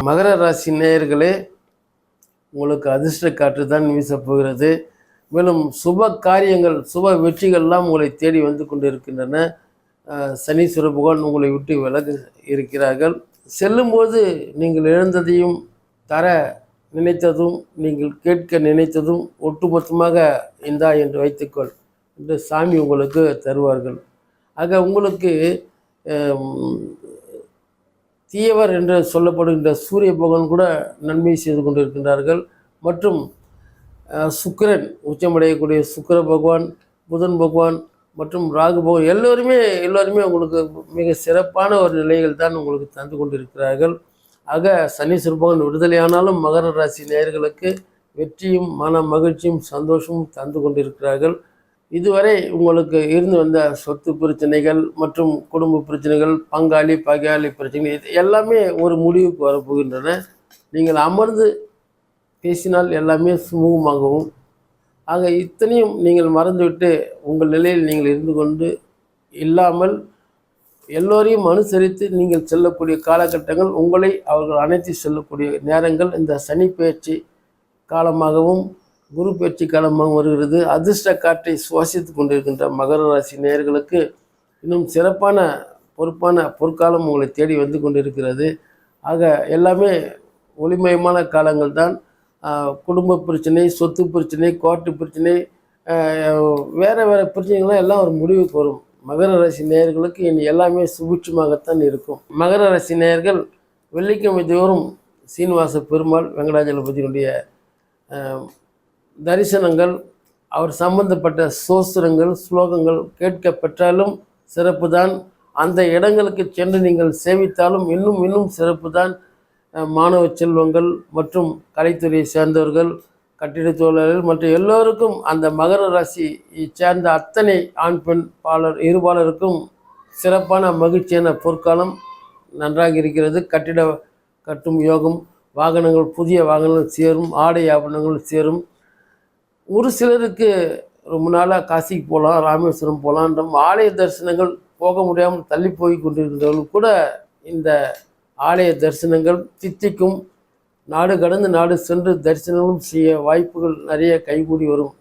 மகர ராசி நேயர்களே உங்களுக்கு அதிர்ஷ்ட காற்று தான் வீசப் போகிறது. மேலும் சுப காரியங்கள் சுப வெற்றிகள்லாம் உங்களை தேடி வந்து கொண்டு இருக்கின்றன அஹ், சனீஸ்வர உங்களை விட்டு விலகு இருக்கிறார்கள். செல்லும்போது நீங்கள் இழந்ததையும் தர நினைத்ததும் நீங்கள் கேட்க நினைத்ததும் ஒட்டுமொத்தமாக இந்தா என்று வைத்துக்கொள் என்று சாமி உங்களுக்கு தருவார்கள். ஆக உங்களுக்கு தீயவர் என்று சொல்லப்படுகின்ற சூரிய பகவான் கூட நன்மை செய்து கொண்டிருக்கின்றார்கள். மற்றும் சுக்கரன் உச்சமடையக்கூடிய சுக்கர பகவான் புதன் பகவான் மற்றும் ராகு பகவான் எல்லோருமே எல்லோருமே உங்களுக்கு மிக சிறப்பான ஒரு நிலைகள் தான் உங்களுக்கு தந்து கொண்டிருக்கிறார்கள். ஆக சனீஸ்வர பகவான் விடுதலையானாலும் மகர ராசி நேயர்களுக்கு வெற்றியும் மன மகிழ்ச்சியும் சந்தோஷமும் தந்து கொண்டிருக்கிறார்கள். இதுவரை உங்களுக்கு இருந்து வந்த சொத்து பிரச்சனைகள் மற்றும் குடும்ப பிரச்சனைகள் பங்காளி பகையாளி பிரச்சனை இது எல்லாமே ஒரு முடிவுக்கு வரப்போகின்றன. நீங்கள் அமர்ந்து பேசினால் எல்லாமே சுமூகமாகவும் ஆக இத்தனையும் நீங்கள் மறந்துவிட்டு உங்கள் நிலையில் நீங்கள் இருந்து கொண்டு இல்லாமல் எல்லோரையும் அனுசரித்து நீங்கள் செல்லக்கூடிய காலகட்டங்கள் உங்களை அவர்கள் அனைத்து செல்லக்கூடிய நேரங்கள். இந்த சனி பயிற்சி காலமாகவும் குரு பயிற்சி காலமாக வருகிறது. அதிர்ஷ்ட காற்றை சுவாசித்து கொண்டிருக்கின்ற மகர ராசி நேயர்களுக்கு இன்னும் சிறப்பான பொறுப்பான பொற்காலம் உங்களை தேடி வந்து கொண்டிருக்கிறது. ஆக எல்லாமே ஒளிமயமான காலங்கள் தான். குடும்ப பிரச்சனை சொத்து பிரச்சனை கோர்ட்டு பிரச்சனை வேறு வேறு பிரச்சனைகள்லாம் எல்லாம் ஒரு முடிவுக்கு வரும். மகர ராசி நேயர்களுக்கு இனி எல்லாமே சுபிட்சமாகத்தான் இருக்கும். மகர ராசி நேயர்கள் வெள்ளிக்கிழமை தோறும் சீனிவாச பெருமாள் வெங்கடாஜலபதியினுடைய தரிசனங்கள் அவர் சம்பந்தப்பட்ட சோஸ்திரங்கள் ஸ்லோகங்கள் கேட்க பெற்றாலும் சிறப்பு தான் அந்த இடங்களுக்கு சென்று நீங்கள் சேவித்தாலும் இன்னும் இன்னும் சிறப்பு தான் மாணவ செல்வங்கள் மற்றும் கலைத்துறையை சேர்ந்தவர்கள் கட்டிடத் தொழிலாளர்கள் மற்றும் எல்லோருக்கும் அந்த மகர ராசி சேர்ந்த அத்தனை ஆண் பெண் பாலர் இருபாலருக்கும் சிறப்பான மகிழ்ச்சியான பொற்காலம் நன்றாக இருக்கிறது கட்டிட கட்டும் யோகம் வாகனங்கள் புதிய வாகனங்கள் சேரும் ஆடை ஆபரணங்கள் சேரும். ஒரு சிலருக்கு ரொம்ப நாளாக காசிக்கு போகலாம் ராமேஸ்வரம் போகலான்ற ஆலய தரிசனங்கள் போக முடியாமல் தள்ளி போய் கொண்டிருந்தவர்கள் கூட இந்த ஆலய தரிசனங்கள் தித்திக்கும் நாடு கடந்து நாடு சென்று தரிசனங்களும் செய்ய வாய்ப்புகள் நிறைய கைகூடி வரும்.